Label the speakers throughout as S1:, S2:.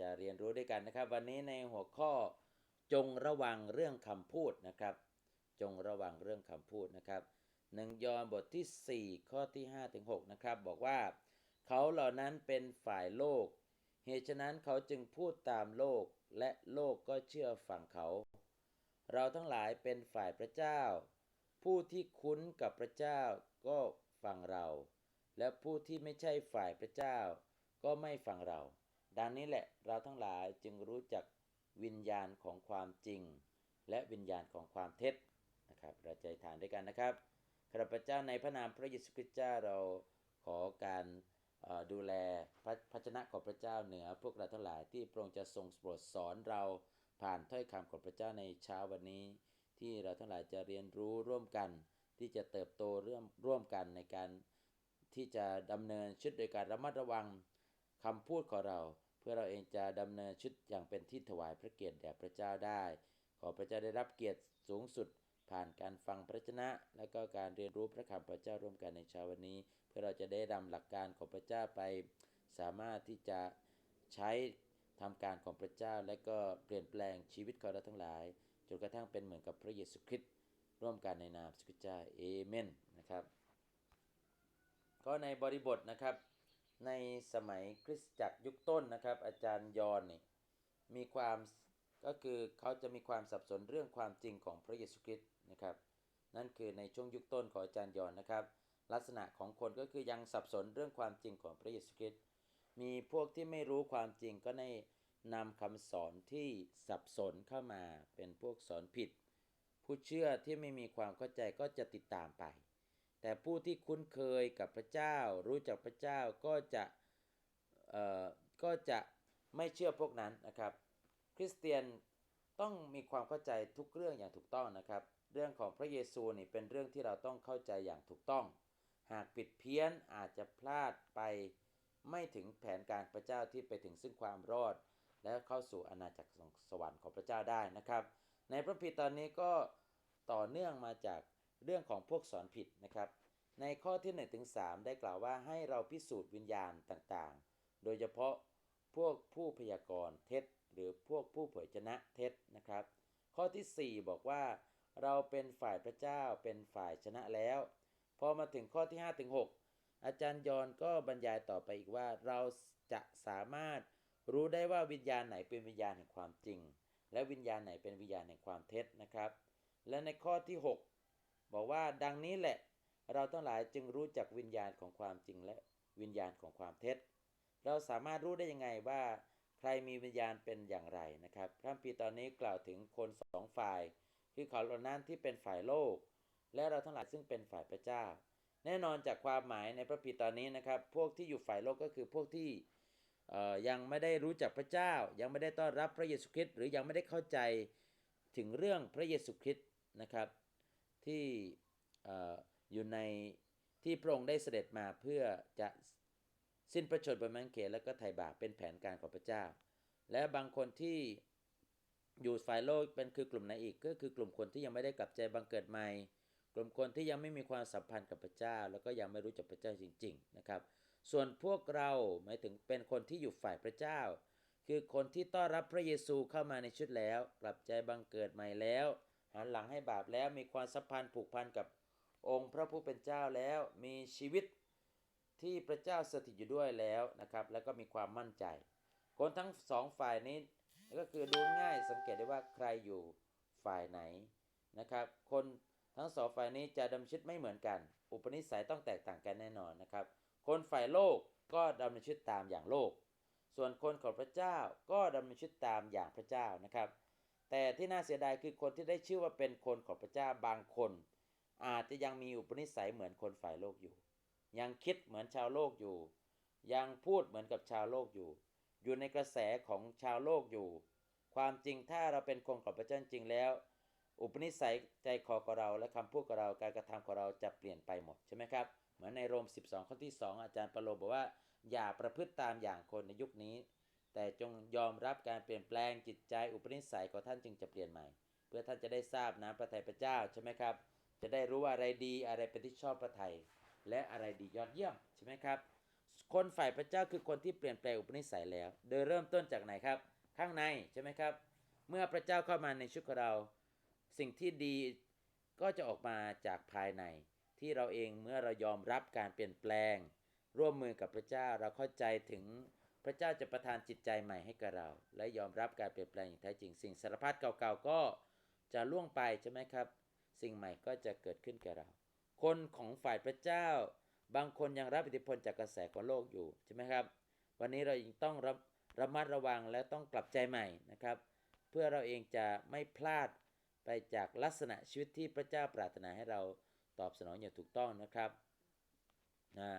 S1: จะเรียนรู้ด้วยกันนะครับ วันนี้ในหัวข้อจงระวังเรื่องคำพูดนะครับ จงระวังเรื่องคำพูดนะครับหนึ่งยอห์นบทที่ 4 ข้อที่5ถึง6นะครับบอกว่า เขาเหล่านั้นเป็นฝ่ายโลก เหตุฉะนั้นเขาจึงพูดตามโลกและโลกก็เชื่อฟังเขา เราทั้งหลายเป็นฝ่ายพระเจ้า ผู้ที่คุ้นกับพระเจ้าก็ฟังเรา และผู้ที่ไม่ใช่ฝ่ายพระเจ้า ก็ไม่ฟังเรา ดังนี้แหละเราทั้งหลายจึงรู้จักวิญญาณของความจริง และวิญญาณของความเท็จนะครับเราใจทานด้วยกันนะครับข้าพเจ้าในพระนามพระเยซูคริสต์เจ้าเราขอการดูแลพระพระชนะของพระเจ้าเหนือ พวกเราทั้งหลายที่พระองค์จะทรงโปรดสอนเราผ่านถ้อยคำของพระเจ้าในเช้าวันนี้ ที่เราทั้งหลายจะเรียนรู้ร่วมกัน ที่จะเติบโตร่วมร่วมกันในการที่จะดำเนินชีวิตโดยการระมัดระวังคำพูดของเรา เพื่อเราเองจะดำเนินชีวิตอย่างเป็นที่ถวายพระเกียรติแด่พระเจ้าได้ ขอพระเจ้าได้รับเกียรติสูงสุด ผ่านการฟังพระชนะ และก็การเรียนรู้พระคำพระเจ้าร่วมกันในเช้าวันนี้ เพื่อเราจะได้นำหลักการของพระเจ้าไป สามารถที่จะใช้ทำการของพระเจ้า และก็เปลี่ยนแปลงชีวิตของเราทั้งหลายจนกระทั่งเป็นเหมือนกับพระเยซูคริสต์ร่วมกันในนามสุขเจ้าเอเมนนะครับก็ในบริบทนะครับ ในสมัยคริสตจักรยุคต้นนะครับ อาจารย์ยอห์นนี่มีความก็คือเขาจะมีความสับสนเรื่องความจริงของพระเยซูคริสต์นะครับ นั่นคือในช่วงยุคต้นของอาจารย์ยอห์นนะครับ ลักษณะของคนก็คือยังสับสนเรื่องความจริงของพระเยซูคริสต์มีพวกที่ไม่รู้ความจริงก็ได้นำคำสอนที่สับสนเข้ามาเป็นพวกสอนผิด ผู้เชื่อที่ไม่มีความเข้าใจก็จะติดตามไป แต่ผู้ที่คุ้นเคยกับพระเจ้า รู้จักพระเจ้าก็จะเอ่อก็จะไม่เชื่อพวกนั้นนะครับ คริสเตียนต้องมีความเข้าใจทุกเรื่องอย่างถูกต้องนะครับ เรื่องของพระเยซูนี่เป็นเรื่องที่เราต้องเข้าใจอย่างถูกต้อง หากผิดเพี้ยนอาจจะพลาดไปไม่ถึงแผนการพระเจ้าที่ไปถึงซึ่งความรอด และเข้าสู่อาณาจักรสวรรค์ของพระเจ้าได้นะครับ ในพระพีตอนนี้ก็ต่อเนื่องมาจาก เรื่องของพวกสอนผิดนะครับ ในข้อที่1ถึง3ได้กล่าวว่าให้เราพิสูจน์วิญญาณต่างๆ โดยเฉพาะพวกผู้พยากรณ์เท็จ หรือพวกผู้เผยชนะเท็จนะครับ ข้อที่ 4 บอกว่าเราเป็นฝ่ายพระเจ้าเป็นฝ่ายชนะแล้ว พอมาถึงข้อที่5ถึง6อาจารย์ยอนก็บรรยายต่อไปอีกว่าเราจะสามารถรู้ได้ว่าวิญญาณไหนเป็นวิญญาณแห่งความจริง และวิญญาณไหนเป็นวิญญาณแห่งความเท็จนะครับ และในข้อที่ 6 บอกว่าดังนี้แหละ เราทั้งหลายจึงรู้จักวิญญาณของความจริงและวิญญาณของความเท็จ เราสามารถรู้ได้ยังไงว่าใครมีวิญญาณเป็นอย่างไรนะครับ พระคัมภีตอนนี้กล่าวถึงคนสองฝ่าย คือเขาเหล่านั้นที่เป็นฝ่ายโลก และเราทั้งหลายซึ่งเป็นฝ่ายพระเจ้า แน่นอนจากความหมายในพระคัมภีตอนนี้นะครับ พวกที่อยู่ฝ่ายโลกก็คือพวกที่ยังไม่ได้รู้จักพระเจ้า ยังไม่ได้ต้อนรับพระเยซูคริสต์หรือยังไม่ได้เข้าใจถึงเรื่องพระเยซูคริสต์นะครับ ที่ออยู่ในที่พระองค์ได้เสด็จมาเพื่อจะสิ้นพระชนบนม้กางเขนแล้วก็ไถ่บาปเป็นแผนการของพระเจ้า และบางคนที่อยู่ฝ่ายโลกเป็นคือกลุ่มไหนอีกก็คือกลุ่มคนที่ยังไม่ได้กลับใจบังเกิดใหม่ กลุ่มคนที่ยังไม่มีความสัมพันธ์กับพระเจ้า แล้วก็ยังไม่รู้จักพระเจ้าจริง ๆ นะครับ ส่วนพวกเราหมายถึงเป็นคนที่อยู่ฝ่ายพระเจ้า คือคนที่ต้อนรับพระเยซูเข้ามาในชุดแล้ว กลับใจบังเกิดใหม่แล้ว หันหลังให้บาปแล้วมีความสัมพันธ์ผูกพันกับองค์พระผู้เป็นเจ้าแล้วมีชีวิตที่พระเจ้าสถิตอยู่ด้วยแล้วนะครับ แล้วก็มีความมั่นใจ คนทั้งสองฝ่ายนี้ก็คือดูง่ายสังเกตได้ว่าใครอยู่ฝ่ายไหนนะครับ คนทั้งสองฝ่ายนี้จะดำเนินชีวิตไม่เหมือนกัน อุปนิสัยต้องแตกต่างกันแน่นอนนะครับ คนฝ่ายโลกก็ดำเนินชีวิตตามอย่างโลก ส่วนคนของพระเจ้าก็ดำเนินชีวิตตามอย่างพระเจ้านะครับ แต่ที่น่าเสียดายคือคนที่ได้ชื่อว่าเป็นคนของพระเจ้าบางคน อาจจะยังมีอุปนิสัยเหมือนคนฝ่ายโลกอยู่ ยังคิดเหมือนชาวโลกอยู่ ยังพูดเหมือนกับชาวโลกอยู่ อยู่ในกระแสของชาวโลกอยู่ ความจริงถ้าเราเป็นคนของพระเจ้าจริงแล้ว อุปนิสัยใจคอของเราและคำพูดของเราการกระทำของเราจะเปลี่ยนไปหมดใช่ไหมครับเหมือนในโรม 12 ข้อที่ 2 อาจารย์ปาโลบอกว่า อย่าประพฤติตามอย่างคนในยุคนี้ แต่จงยอมรับการเปลี่ยนแปลงจิตใจอุปนิสัยของท่านจึงจะเปลี่ยนใหม่ เพื่อท่านจะได้ทราบน้ำพระทัยพระเจ้าใช่ไหมครับ จะได้รู้ว่าอะไรดีอะไรเป็นที่ชอบพระทัยและอะไรดียอดเยี่ยมใช่ไหมครับ คนฝ่ายพระเจ้าคือคนที่เปลี่ยนแปลงอุปนิสัยแล้ว โดยเริ่มต้นจากไหนครับ ข้างในใช่ไหมครับ เมื่อพระเจ้าเข้ามาในชีวิตของเรา สิ่งที่ดีก็จะออกมาจากภายใน ที่เราเองเมื่อเรายอมรับการเปลี่ยนแปลง ร่วมมือกับพระเจ้าเราเข้าใจถึง พระเจ้าจะประทานจิตใจใหม่ให้กับเรา และยอมรับการเปลี่ยนแปลงอย่างแท้จริงสิ่งสารพัดเก่าๆก็จะล่วงไปใช่ไหมครับ สิ่งใหม่ก็จะเกิดขึ้นแก่เรา คนของฝ่ายพระเจ้า บางคนยังรับอิทธิพลจากกระแสของโลกอยู่ใช่ไหมครับ วันนี้เรายังต้องระระมัดระวังและต้องกลับใจใหม่นะครับ เพื่อเราเองจะไม่พลาดไปจากลักษณะชีวิตที่พระเจ้าปรารถนาให้เราตอบสนองอย่างถูกต้องนะครับนะ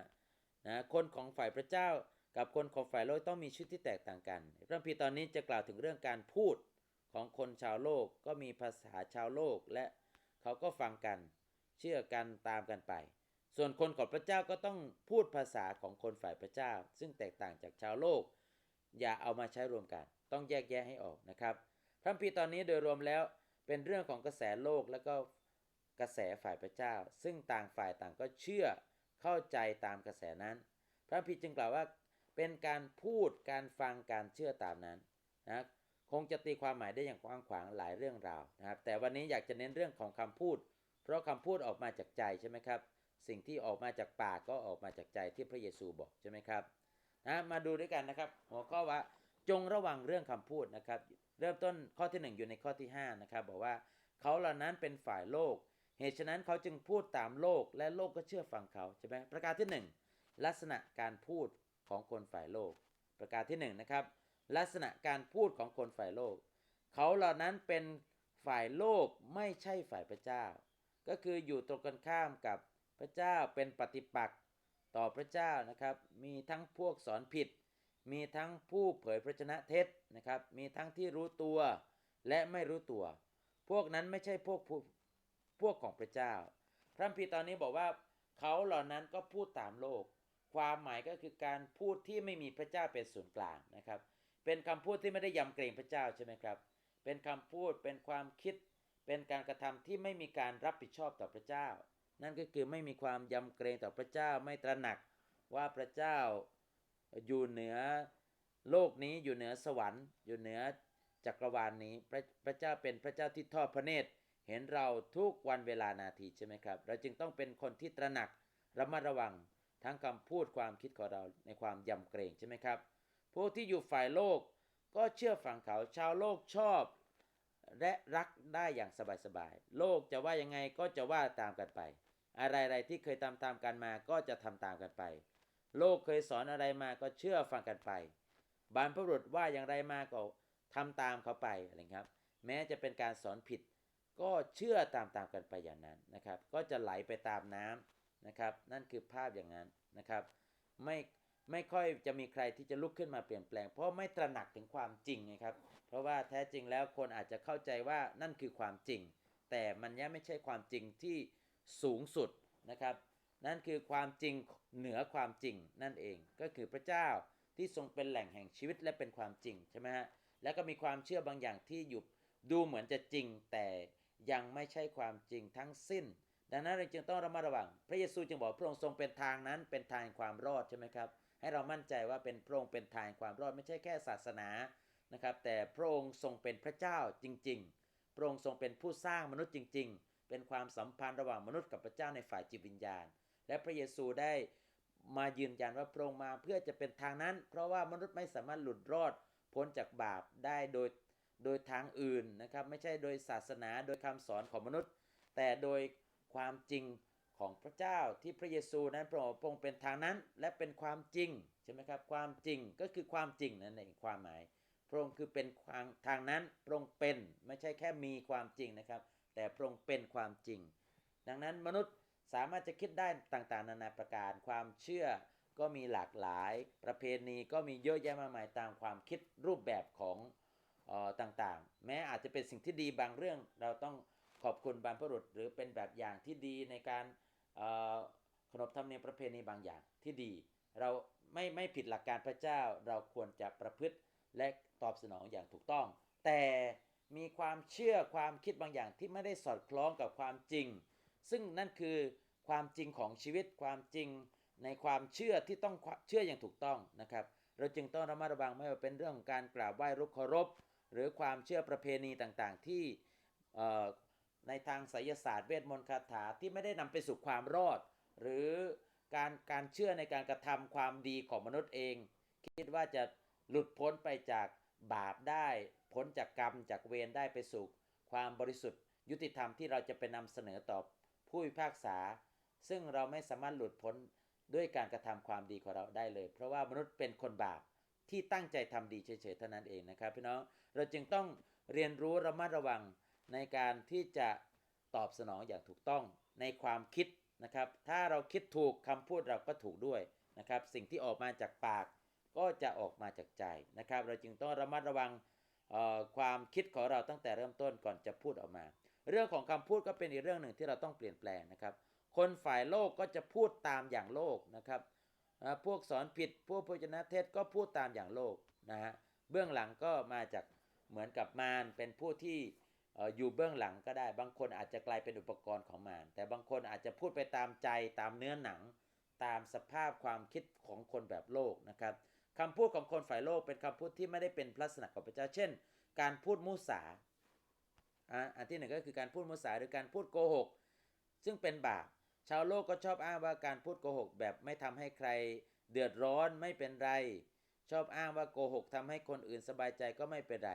S1: นะคนของฝ่ายพระเจ้า กับคนของฝ่ายโลกต้องมีชีวิตที่แตกต่างกันพระคัมภีร์ตอนนี้จะกล่าวถึงเรื่องการพูดของคนชาวโลกก็มีภาษาชาวโลกและเขาก็ฟังกัน เชื่อกันตามกันไป ส่วนคนของพระเจ้าก็ต้องพูดภาษาของคนฝ่ายพระเจ้า ซึ่งแตกต่างจากชาวโลก อย่าเอามาใช้รวมกัน ต้องแยกแยะให้ออกนะครับพระคัมภีร์ตอนนี้โดยรวมแล้วเป็นเรื่องของกระแสโลกและก็กระแสฝ่ายพระเจ้า ซึ่งต่างฝ่ายต่างก็เชื่อเข้าใจตามกระแสนั้น พระคัมภีร์จึงกล่าวว่า เป็นการพูดการฟังการเชื่อตามนั้นนะคงจะตีความหมายได้อย่างกว้างขวางหลายเรื่องราวนะครับ แต่วันนี้อยากจะเน้นเรื่องของคำพูด เพราะคำพูดออกมาจากใจใช่ไหมครับ สิ่งที่ออกมาจากปากก็ออกมาจากใจที่พระเยซูบอกใช่ไหมครับนะมาดูด้วยกันนะครับ หัวข้อว่าจงระวังเรื่องคำพูดนะครับ เริ่มต้นข้อที่ 1 อยู่ในข้อที่5นะครับบอกว่าเขาเหล่านั้นเป็นฝ่ายโลก เหตุฉะนั้นเขาจึงพูดตามโลกและโลกก็เชื่อฟังเขาใช่ไหมประการที่ 1 ลักษณะการพูด ของคนฝ่ายโลก ประการที่1นนะครับ ลักษณะการพูดของคนฝ่ายโลก เขาเหล่านั้นเป็นฝ่ายโลกไม่ใช่ฝ่ายพระเจ้า ก็คืออยู่ตรงกันข้ามกับพระเจ้าเป็นปฏิปักษ์ต่อพระเจ้านะครับ มีทั้งพวกสอนผิด มีทั้งผู้เผยพระชนะเท็จนะครับ มีทั้งที่รู้ตัวและไม่รู้ตัว พวกนั้นไม่ใช่พวกผู้พวกของพระเจ้า พระคัมภีตอนนี้บอกว่าเขาเหล่านั้นก็พูดตามโลก ความหมายก็คือการพูดที่ไม่มีพระเจ้าเป็นศูนย์กลางนะครับ เป็นคำพูดที่ไม่ได้ยำเกรงพระเจ้าใช่ไหมครับ เป็นคำพูดเป็นความคิด เป็นการกระทำที่ไม่มีการรับผิดชอบต่อพระเจ้า นั่นก็คือไม่มีความยำเกรงต่อพระเจ้าไม่ตระหนักว่าพระเจ้าอยู่เหนือโลกนี้อยู่เหนือสวรรค์ อยู่เหนือจักรวาลนนี้พระพระเจ้าเป็นพระเจ้าที่ทอดพระเนตร เห็นเราทุกวันเวลานาทีใช่ไหมครับ เราจึงต้องเป็นคนที่ตระหนักระมัดระวัง ทั้งคำพูดความคิดของเราในความยำเกรงใช่ไหมครับ พวกที่อยู่ฝ่ายโลกก็เชื่อฟังเขาชาวโลกชอบ และรักได้อย่างสบายๆ โลกจะว่ายังไงก็จะว่าตามกันไป อะไรๆที่เคยทำตามกันมาก็จะทำตามกันไป โลกเคยสอนอะไรมาก็เชื่อฟังกันไปบรรพบุรุษว่าอย่างไรมาก็ทำตามเขาไปอะไรครับ แม้จะเป็นการสอนผิด ก็เชื่อตามตามกันไปอย่างนั้นนะครับ ก็จะไหลไปตามน้ำ นะครับ นั่นคือภาพอย่างนั้นนะครับไม่ไม่ค่อยจะมีใครที่จะลุกขึ้นมาเปลี่ยนแปลง เพราะไม่ตระหนักถึงความจริงนะครับ เพราะว่าแท้จริงแล้วคนอาจจะเข้าใจว่านั่นคือความจริง แต่มันยังไม่ใช่ความจริงที่สูงสุดนะครับ นั่นคือความจริงเหนือความจริงนั่นเอง ก็คือพระเจ้าที่ทรงเป็นแหล่งแห่งชีวิตและเป็นความจริงใช่ไหมฮะแล้วก็มีความเชื่อบางอย่างที่อยู่ดูเหมือนจะจริง แต่ยังไม่ใช่ความจริงทั้งสิ้น ดังนั้นเราจึงต้องระมัดระวัง พระเยซูจึงบอกพระองค์ทรงเป็นทางนั้นเป็นทางความรอดใช่ไหมครับ ให้เรามั่นใจว่าเป็นพระองค์เป็นทางแห่งความรอดไม่ใช่แค่ศาสนานะครับ แต่พระองค์ทรงเป็นพระเจ้าจริง ๆ พระองค์ทรงเป็นผู้สร้างมนุษย์จริง ๆ เป็นความสัมพันธ์ระหว่างมนุษย์กับพระเจ้าในฝ่ายจิตวิญญาณ และพระเยซูได้มายืนยันว่าพระองค์มาเพื่อจะเป็นทางนั้น เพราะว่ามนุษย์ไม่สามารถหลุดรอดพ้นจากบาปได้โดยโดยทางอื่นนะครับ ไม่ใช่โดยศาสนาโดยคำสอนของมนุษย์ แต่โดย ความจริงของพระเจ้าที่พระเยซูนั้นพระองค์เป็นทางนั้นและเป็นความจริงใช่ไหมครับความจริงก็คือความจริงนั่นเองความหมาย พระองค์คือเป็นทางนั้นพระองค์เป็นไม่ใช่แค่มีความจริงนะครับ แต่พระองค์เป็นความจริง ดังนั้นมนุษย์สามารถจะคิดได้ต่างๆ นานาประการ ความเชื่อก็มีหลากหลาย ประเพณีก็มีเยอะแยะมากมายตามความคิดรูปแบบของออต่างๆ แม้อาจจะเป็นสิ่งที่ดีบางเรื่องเราต้อง ขอบคุณบรรพบุรุษหรือเป็นแบบอย่างที่ดีในการขนบธรรมเนียมประเพณีบางอย่างที่ดี เราไม่ไม่ผิดหลักการพระเจ้าเราควรจะประพฤติและตอบสนองอย่างถูกต้อง แต่มีความเชื่อความคิดบางอย่างที่ไม่ได้สอดคล้องกับความจริง ซึ่งนั่นคือความจริงของชีวิตความจริง ในความเชื่อที่ต้องเชื่ออย่างถูกต้องนะครับ เราจึงต้องระมัดระวังไม่ว่าเป็นเรื่องของการกราบไหว้รูปเคารพ หรือความเชื่อประเพณีต่างๆ ที่ ในทางไสยศาสตร์เวทมนต์คาถาที่ไม่ได้นำไปสู่ความรอด หรือการการเชื่อในการกระทำความดีของมนุษย์เอง คิดว่าจะหลุดพ้นไปจากบาปได้ พ้นจากกรรมจากเวรได้ไปสู่ความบริสุทธิ์ ยุติธรรมที่เราจะไปนำเสนอต่อผู้พิพากษา ซึ่งเราไม่สามารถหลุดพ้นด้วยการกระทำความดีของเราได้เลย เพราะว่ามนุษย์เป็นคนบาปที่ตั้งใจทำดีเฉยๆเท่านั้นเองนะครับพี่น้องเราจึงต้องเรียนรู้ระมัดระวัง ในการที่จะตอบสนองอย่างถูกต้องในความคิดนะครับ ถ้าเราคิดถูกคำพูดเราก็ถูกด้วยนะครับ สิ่งที่ออกมาจากปากก็จะออกมาจากใจนะครับ เราจึงต้องระมัดระวังความคิดของเราตั้งแต่เริ่มต้นก่อนจะพูดออกมา เรื่องของคำพูดก็เป็นอีกเรื่องหนึ่งที่เราต้องเปลี่ยนแปลงนะครับ คนฝ่ายโลกก็จะพูดตามอย่างโลกนะครับพวกสอนผิดพวกพจนะเทศก็พูดตามอย่างโลกนะฮะเบื้องหลังก็มาจากเหมือนกับมารเป็นผู้ที่ อยู่เบื้องหลังก็ได้ บางคนอาจจะกลายเป็นอุปกรณ์ของมารแต่บางคนอาจจะพูดไปตามใจตามเนื้อหนัง ตามสภาพความคิดของคนแบบโลกนะครับคำพูดของคนฝ่ายโลกเป็นคำพูดที่ไม่ได้เป็นลักษณะของพระเจ้า เช่น การพูดมุสาอ่าอันที่หนึ่งก็คือการพูดมุสาหรือการพูดโกหก ซึ่งเป็นบาปชาวโลกก็ชอบอ้างว่าการพูดโกหกแบบไม่ทำให้ใคร เดือดร้อนไม่เป็นไร ชอบอ้างว่าโกหกทำให้คนอื่นสบายใจก็ไม่เป็นไร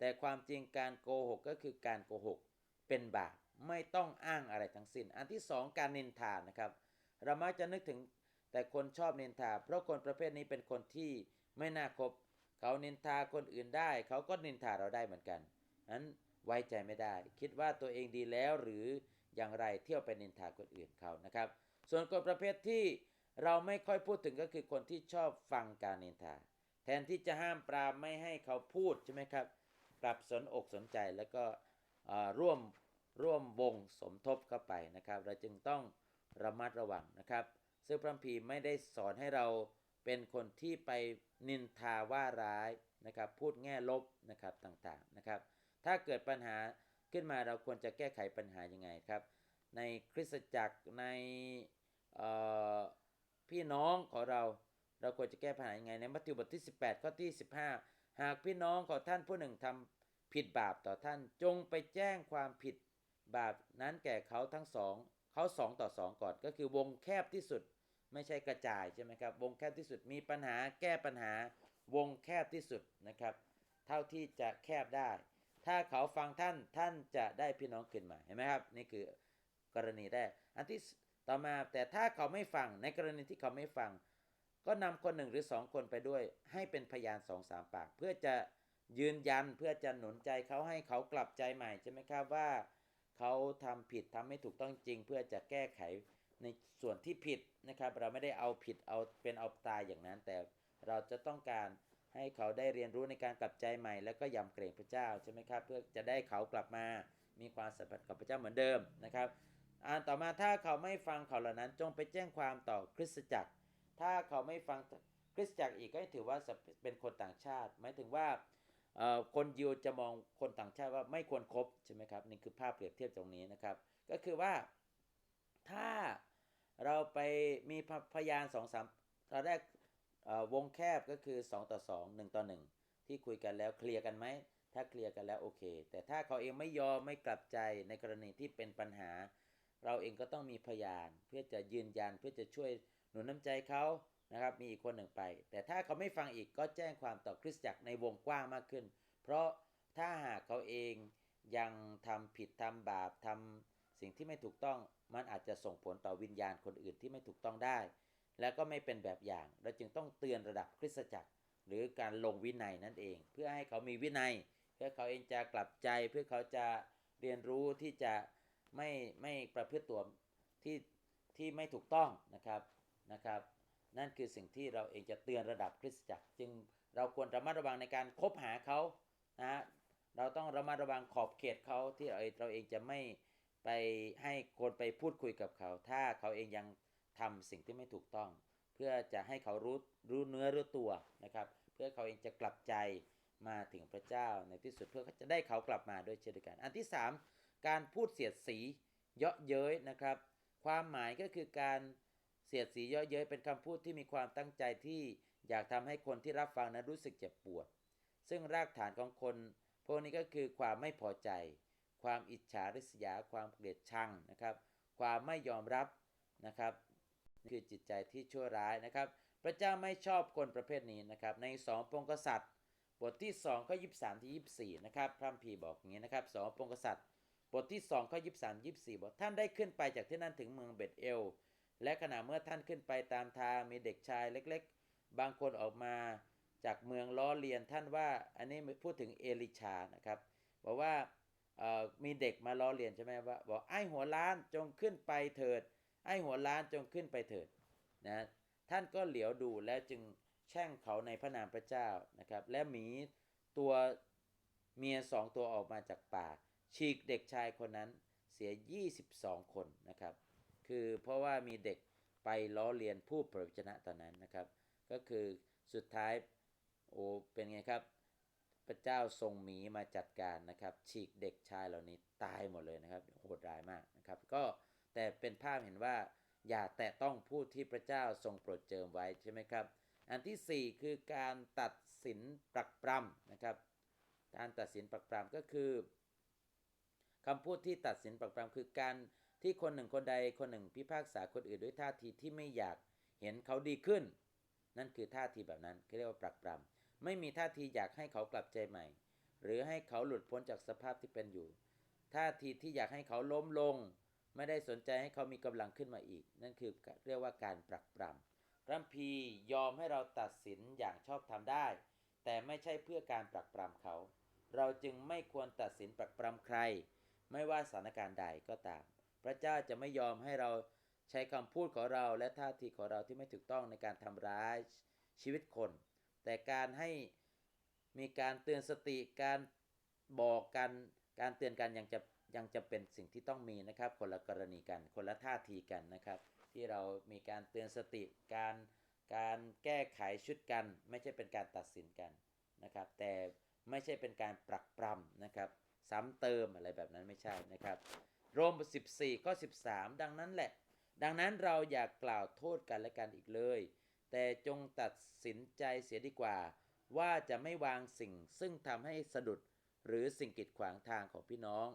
S1: แต่ความจริงการโกหกก็คือการโกหกเป็นบาปไม่ต้องอ้างอะไรทั้งสิ้น อันที่สองการนินทานะครับ เรามักจะนึกถึงแต่คนชอบนินทา เพราะคนประเภทนี้เป็นคนที่ไม่น่าคบ เขานินทาคนอื่นได้ เขาก็นินทาเราได้เหมือนกันนั้นไว้ใจไม่ได้ คิดว่าตัวเองดีแล้วหรืออย่างไรเที่ยวไปนินทาคนอื่นเขานะครับ ส่วนคนประเภทที่เราไม่ค่อยพูดถึงก็คือคนที่ชอบฟังการนินทา แทนที่จะห้ามปรามไม่ให้เขาพูดใช่ไหมครับ กลับสนอกสนใจแล้วก็ร่วมร่วมวงสมทบเข้าไปนะครับ เราจึงต้องระมัดระวังนะครับ ซึ่งพระคัมภีไม่ได้สอนให้เราเป็นคนที่ไปนินทาว่าร้ายนะครับ พูดแง่ลบนะครับต่างๆนะครับ ถ้าเกิดปัญหาขึ้นมาเราควรจะแก้ไขปัญหายังไงครับ ในคริสตจักรในพี่น้องของเราเราควรจะแก้ปัญหายังไงในมัทธิวบทที่ 18 ข้อที่ 15 หากพี่น้องของท่านผู้หนึ่งทำผิดบาปต่อท่านจงไปแจ้งความผิดบาปนั้นแก่เขาทั้งสองเขาสองต่อสองก่อนก็คือวงแคบที่สุดไม่ใช่กระจายใช่ไหมครับวงแคบที่สุดมีปัญหาแก้ปัญหาวงแคบที่สุดนะครับ เท่าที่จะแคบได้ ถ้าเขาฟังท่านท่านจะได้พี่น้องขึ้นมาเห็นไหมครับ นี่คือกรณีแรกอันที่ต่อมาแต่ถ้าเขาไม่ฟังในกรณีที่เขาไม่ฟัง ก็นำคนหนึ่งหรือสองคนไปด้วย ให้เป็นพยานสองสามปาก เพื่อจะยืนยันเพื่อจะหนุนใจเขาให้เขากลับใจใหม่ใช่ไหมครับว่าเขาทำผิดทำไม่ถูกต้องจริง เพื่อจะแก้ไขในส่วนที่ผิดนะครับ เราไม่ได้เอาผิดเอาเป็นเอาตายอย่างนั้น แต่เราจะต้องการให้เขาได้เรียนรู้ในการกลับใจใหม่ แล้วก็ยำเกรงพระเจ้าใช่ไหมครับ เพื่อจะได้เขากลับมามีความสัมพันธ์กับพระเจ้าเหมือนเดิมนะครับอ่านต่อมาถ้าเขาไม่ฟังเขาเหล่านั้นจงไปแจ้งความต่อคริสตจักร ถ้าเขาไม่ฟังคริสตจักรอีกก็ถือว่าเป็นคนต่างชาติ หมายถึงว่าคนยิวจะมองคนต่างชาติว่าไม่ควรครบใช่ไหมครับนี่คือภาพเปรียบเทียบตรงนี้นะครับ ก็คือว่าถ้าเราไปมีพพยานสองสามตอนแรกวงแคบก็คือ 2 ต่อ 2 1 ต่อ 1 ที่คุยกันแล้วเคลียร์กันไหม ถ้าเคลียร์กันแล้วโอเค แต่ถ้าเขาเองไม่ยอมไม่กลับใจในกรณีที่เป็นปัญหา เราเองก็ต้องมีพยานเพื่อจะยืนยันเพื่อจะช่วย หนุนน้ำใจเขานะครับมีอีกคนหนึ่งไป แต่ถ้าเขาไม่ฟังอีกก็แจ้งความต่อคริสตจักรในวงกว้างมากขึ้น เพราะถ้าหากเขาเองยังทำผิดทำบาปทำสิ่งที่ไม่ถูกต้องมันอาจจะส่งผลต่อวิญญาณคนอื่นที่ไม่ถูกต้องได้ และก็ไม่เป็นแบบอย่าง เราจึงต้องเตือนระดับคริสตจักร หรือการลงวินัยนั่นเอง เพื่อให้เขามีวินัย เพื่อเขาเองจะกลับใจ เพื่อเขาจะเรียนรู้ที่จะไม่ไม่ประพฤติตัวที่ที่ไม่ถูกต้องนะครับ นะครับ นั่นคือสิ่งที่เราเองจะเตือนระดับคริสตจักร จึงเราควรระมัดระวังในการคบหาเขานะฮะเราต้องระมัดระวังขอบเขตเขาที่เราเราเองจะไม่ไปให้คนไปพูดคุยกับเขา ถ้าเขาเองยังทำสิ่งที่ไม่ถูกต้อง เพื่อจะให้เขารู้รู้เนื้อรู้ตัวนะครับ เพื่อเขาเองจะกลับใจมาถึงพระเจ้าในที่สุดเพื่อจะได้เขากลับมาด้วยเช่นเดียวกัน อันที่สามการพูดเสียดสีเยาะเย้ยนะครับ ความหมายก็คือการ เสียดสีเย่อเย้ยเป็นคำพูดที่มีความตั้งใจที่อยากทำให้คนที่รับฟังนั้นรู้สึกเจ็บปวด ซึ่งรากฐานของคน พวกนี้ก็คือความไม่พอใจ ความอิจฉาริษยา ความเกลียดชังนะครับ ความไม่ยอมรับนะครับคือจิตใจที่ชั่วร้ายนะครับ พระเจ้าไม่ชอบคนประเภทนี้นะครับ ในสองปงกษัตริย์ บทที่2ข้อ23 ที่24 นะครับ พระคัมภีบอกอย่างนี้นะครับสองปงกษัตริย์ บทที่2ข้อ23 24 บอกท่านได้ขึ้นไปจากที่นั่นถึงเมืองเบตเอล และขณะเมื่อท่านขึ้นไปตามทางมีเด็กชายเล็กๆ บางคนออกมาจากเมืองล้อเลียนท่านว่าอันนี้พูดถึงเอลิชานะครับบอกว่ามีเด็กมาล้อเลียนใช่ไหมว่าบอกไอ้หัวล้านจงขึ้นไปเถิด ไอ้หัวล้านจงขึ้นไปเถิดนะท่านก็เหลียวดูแล้วจึงแช่งเขาในพระนามพระเจ้านะครับและหมีตัวเมียสองตัวออกมาจากป่าฉีกเด็กชายคนนั้นเสีย 22 คนนะครับ คือเพราะว่ามีเด็กไปล้อเลียนผู้ประวจนะตอนนั้นนะครับ ก็คือสุดท้ายโอ้เป็นไงครับ พระเจ้าทรงหมีมาจัดการนะครับ ฉีกเด็กชายเหล่านี้ตายหมดเลยนะครับ โหดร้ายมากนะครับ ก็แต่เป็นภาพเห็นว่าอย่าแตะต้องผู้ที่พระเจ้าทรงโปรดเจิมไว้ใช่ไหมครับ อันที่ 4 คือการตัดสินปรักปรำนะครับ การตัดสินปรักปรำก็คือคำพูดที่ตัดสินปรักปรำคือการ ที่คนหนึ่งคนใดคนหนึ่งพิพากษาคนอื่นด้วยท่าทีที่ไม่อยากเห็นเขาดีขึ้น นั่นคือท่าทีแบบนั้นเขาเรียกว่าปรักปรำไม่มีท่าทีอยากให้เขากลับใจใหม่ หรือให้เขาหลุดพ้นจากสภาพที่เป็นอยู่ ท่าทีที่อยากให้เขาล้มลง ไม่ได้สนใจให้เขามีกำลังขึ้นมาอีก นั่นคือเรียกว่าการปรักปรำพระคัมภียอมให้เราตัดสินอย่างชอบธรรมได้ แต่ไม่ใช่เพื่อการปรักปรำเขา เราจึงไม่ควรตัดสินปรักปรำใคร ไม่ว่าสถานการณ์ใดก็ตาม พระเจ้าจะไม่ยอมให้เราใช้คำพูดของเราและท่าทีของเราที่ไม่ถูกต้องในการทำร้ายชีวิตคน แต่การให้มีการเตือนสติการบอกกันการเตือนกันยังจะยังจะเป็นสิ่งที่ต้องมีนะครับ คนละกรณีกัน คนละท่าทีกันนะครับ ที่เรามีการเตือนสติการการแก้ไขชุดกัน ไม่ใช่เป็นการตัดสินกันนะครับ แต่ไม่ใช่เป็นการปรักปรำนะครับ ซ้ำเติมอะไรแบบนั้นไม่ใช่นะครับ โรมบท14ข้อ13 ดังนั้นแหละ ดังนั้นเราอย่ากล่าวโทษกันและกันอีกเลย แต่จงตัดสินใจเสียดีกว่า ว่าจะไม่วางสิ่งซึ่งทำให้สะดุดหรือสิ่งกีดขวางทางของพี่น้อง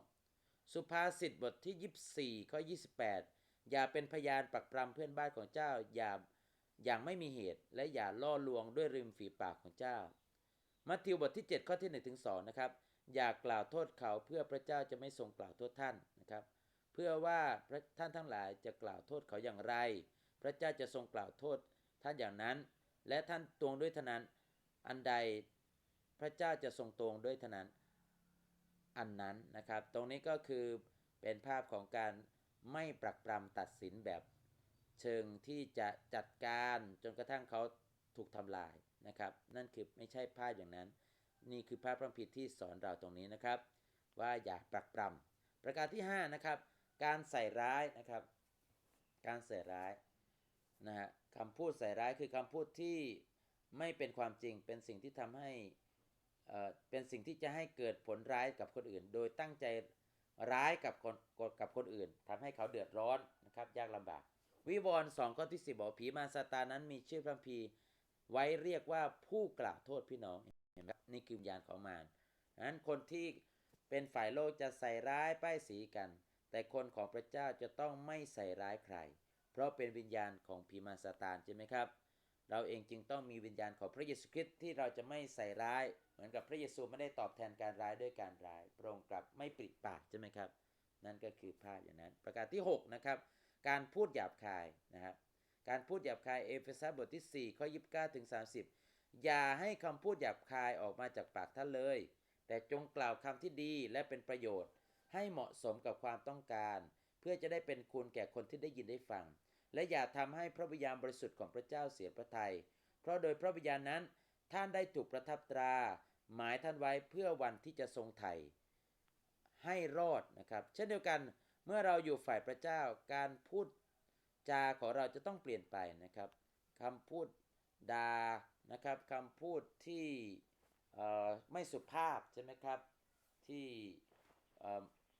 S1: สุภาษิตบทที่ 24ข้อ28 อย่าเป็นพยานปักปรำเพื่อนบ้านของเจ้า อย่าอย่างไม่มีเหตุ และอย่าล่อลวงด้วยริมฝีปากของเจ้า มัทธิวบทที่ 7 ข้อที่1ถึง2นะครับ อย่ากล่าวโทษเขาเพื่อพระเจ้าจะไม่ทรงกล่าวโทษท่าน นะครับ เพื่อว่าพระท่านทั้งหลายจะกล่าวโทษเขาอย่างไร พระเจ้าจะทรงกล่าวโทษท่านอย่างนั้น และท่านตวงด้วยเท่านั้นอันใดพระเจ้าจะทรงตวงด้วยเท่านั้นอันนั้นนะครับ ตรงนี้ก็คือเป็นภาพของการไม่ปรักปรำตัดสินแบบ เชิงที่จะจัดการจนกระทั่งเขาถูกทำลายนะครับ นั่นคือไม่ใช่ภาพอย่างนั้น นี่คือภาพพระคัมภีร์ที่สอนเราตรงนี้นะครับ ว่าอย่าปรักปรำ ประการที่5นะครับการใส่ร้ายนะครับ การใส่ร้ายนะฮะคำพูดใส่ร้ายคือคำพูดที่ไม่เป็นความจริงเป็นสิ่งที่ทำให้เอ่อเป็นสิ่งที่จะให้เกิดผลร้ายกับคนอื่น โดยตั้งใจร้ายกับคนกับคนอื่นทำให้เขาเดือดร้อนนะครับยากลำบาก วิวรณ์สองข้อที่สิบบอกผีมาซาตานั้นมีชื่อพระคัมภีไว้เรียกว่าผู้กล่าวโทษพี่น้องเห็นไหมนี่คือวิญญาณของมารนั้นคนที่ เป็นฝ่ายโลกจะใส่ร้ายป้ายสีกัน แต่คนของพระเจ้าจะต้องไม่ใส่ร้ายใคร เพราะเป็นวิญญาณของผีมารซาตานใช่ไหมครับ เราเองจึงต้องมีวิญญาณของพระเยซูคริสต์ที่เราจะไม่ใส่ร้าย เหมือนกับพระเยซูไม่ได้ตอบแทนการร้ายด้วยการร้ายพระองค์กลับไม่ปริปากใช่ไหมครับ นั่นก็คือภาพอย่างนั้น ประการที่ 6 นะครับ การพูดหยาบคายนะครับการพูดหยาบคายเอเฟซัสบทที่4ข้อ29ถึง30 อย่าให้คำพูดหยาบคายออกมาจากปากท่านเลย แต่จงกล่าวคำที่ดีและเป็นประโยชน์ ให้เหมาะสมกับความต้องการ เพื่อจะได้เป็นคุณแก่คนที่ได้ยินได้ฟัง และอย่าทำให้พระวิญญาณบริสุทธิ์ของพระเจ้าเสียพระทยัยเพราะโดยพระวิญญาณนั้น ท่านได้ถูกประทับตรา หมายท่านไว้เพื่อวันที่จะทรงไถ่ให้รอดนะครับ เช่นเดียวกันเมื่อเราอยู่ฝ่ายพระเจ้าการพูดจาของเราจะต้องเปลี่ยนไปนะครับคำพูดดานะครับคำพูดที่ ไม่สุภาพใช่ไหมครับ ที่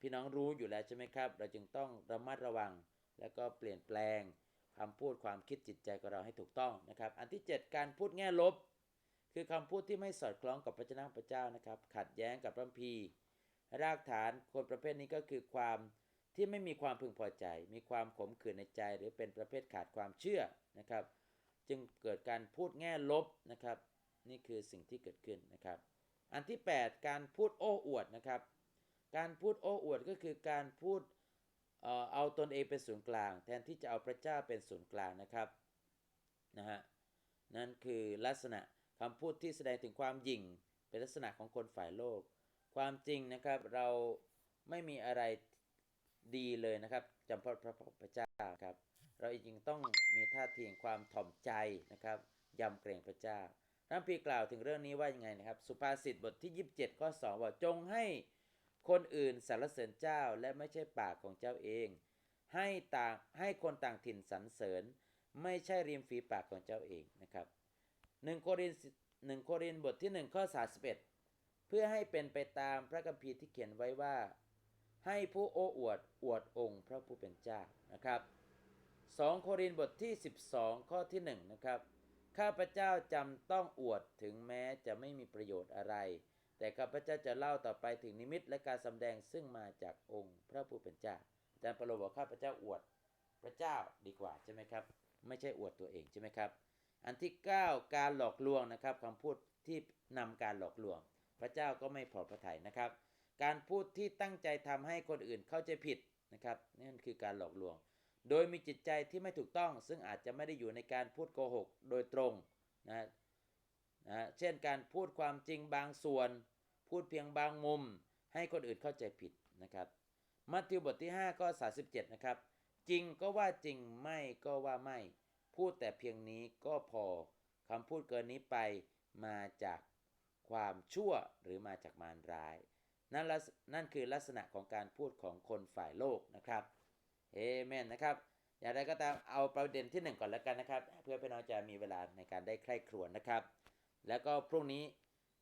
S1: พี่น้องรู้อยู่แล้วใช่ไหมครับ เราจึงต้องระมัดระวัง แล้วก็เปลี่ยนแปลงคำพูดความคิดจิตใจของเราให้ถูกต้องนะครับ อันที่ 7 การพูดแง่ลบ คือคำพูดที่ไม่สอดคล้องกับพระเจ้าพระเจ้านะครับ ขัดแย้งกับพระคัมภีร์รากฐานคนประเภทนี้ก็คือความที่ไม่มีความพึงพอใจ มีความขมขื่นในใจ หรือเป็นประเภทขาดความเชื่อนะครับ จึงเกิดการพูดแง่ลบนะครับ นี่คือสิ่งที่เกิดขึ้นนะครับ อันที่ 8 การพูดโอ้อวดนะครับ การพูดโอ้อวดก็คือการพูดเออเอาตนเองเป็นศูนย์กลาง แทนที่จะเอาพระเจ้าเป็นศูนย์กลางนะครับนะฮะนั่นคือลักษณะคำพูดที่แสดงถึงความหยิ่งเป็นลักษณะของคนฝ่ายโลก ความจริงนะครับเราไม่มีอะไรดีเลยนะครับจำเพาะพระพระเจ้าครับ เราจริงๆต้องมีท่าทีแห่งความถ่อมใจนะครับยำเกรงพระเจ้า พระคัมภีกล่าวถึงเรื่องนี้ว่ายังไงนะครับ สุภาษิตบทที่ 27 ข้อ 2 ว่าจงให้คนอื่นสรรเสริญเจ้าและไม่ใช่ปากของเจ้าเอง ให้ต่างให้คนต่างถิ่นสรรเสริญ ไม่ใช่ริมฝีปากของเจ้าเองนะครับ1โครินธ์1โครินธ์บทที่ 1 ข้อ 31 เพื่อให้เป็นไปตามพระคัมภีร์ที่เขียนไว้ว่า ให้ผู้โอ้อวดอวดองค์พระผู้เป็นเจ้านะครับ 2 โครินธ์บทที่ 12 ข้อที่ 1 นะครับ ข้าพเจ้าจำต้องอวดถึงแม้จะไม่มีประโยชน์อะไร แต่ข้าพเจ้าจะเล่าต่อไปถึงนิมิตและการสำแดงซึ่งมาจากองค์พระผู้เป็นเจ้าอาจารย์เปโลบอกข้าพเจ้าอวดพระเจ้าดีกว่าใช่ไหมครับ ไม่ใช่อวดตัวเองใช่ไหมครับ อันที่ 9 การหลอกลวงนะครับคำพูดที่นำการหลอกลวง พระเจ้าก็ไม่พอพระทัยนะครับ การพูดที่ตั้งใจทำให้คนอื่นเข้าใจผิดนะครับนั่นคือการหลอกลวง โดยมีจิตใจที่ไม่ถูกต้อง ซึ่งอาจจะไม่ได้อยู่ในการพูดโกหกโดยตรงนะนะเช่นการพูดความจริงบางส่วน พูดเพียงบางมุม ให้คนอื่นเข้าใจผิดนะครับมัทธิวบทที่5ข้อ37นะครับจริงก็ว่าจริงไม่ก็ว่าไม่ พูดแต่เพียงนี้ก็พอคำพูดเกินนี้ไปมาจากความชั่วหรือมาจากมารร้าย นั่นลักษนั่นคือลักษณะของการพูดของคนฝ่ายโลกนะครับ เอเมนนะครับ อย่างไรก็ตามเอาประเด็นที่ 1 ก่อนแล้วกันนะครับ เพื่อพี่น้องจะมีเวลาในการได้ใคร่ครวญนะครับ แล้วก็พรุ่งนี้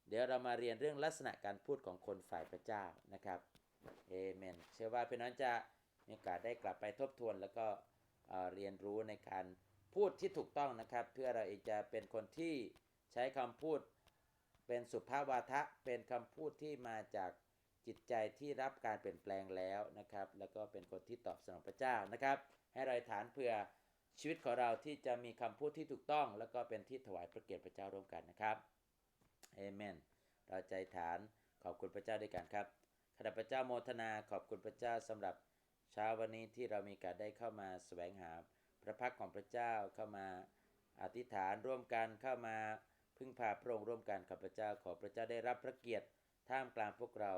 S1: เดี๋ยวเรามาเรียนเรื่องลักษณะการพูดของคนฝ่ายพระเจ้านะครับเอเมนเชื่อว่าพี่น้องจะมีโอกาสได้กลับไปทบทวน แล้วก็เเรียนรู้ในการพูดที่ถูกต้องนะครับ เพื่อเราเองจะเป็นคนที่ใช้คำพูดเป็นสุภาพวาทะเป็นคำพูดที่มาจาก จิตใจที่รับการเปลี่ยนแปลงแล้วนะครับ แล้วก็เป็นคนที่ตอบสนองพระเจ้านะครับ ให้ราฐานเพื่อชีวิตของเราที่จะมีคำพูดที่ถูกต้อง แล้วก็เป็นที่ถวายพระเกียรติพระเจ้าร่วมกันนะครับเอเมน เราใจฐานขอบคุณพระเจ้าด้วยกันครับข้าพเจ้าโมทนาขอบคุณพระเจ้าสำหรับเช้าวันนี้ที่เรามีการได้เข้ามาแสวงหาพระพักของพระเจ้าเข้ามาอธิษฐานร่วมกันเข้ามาพึ่งพาพระองค์ร่วมกันข้าพเจ้าขอพระเจ้าได้รับพระเกียรติท่ามกลางพวกเรา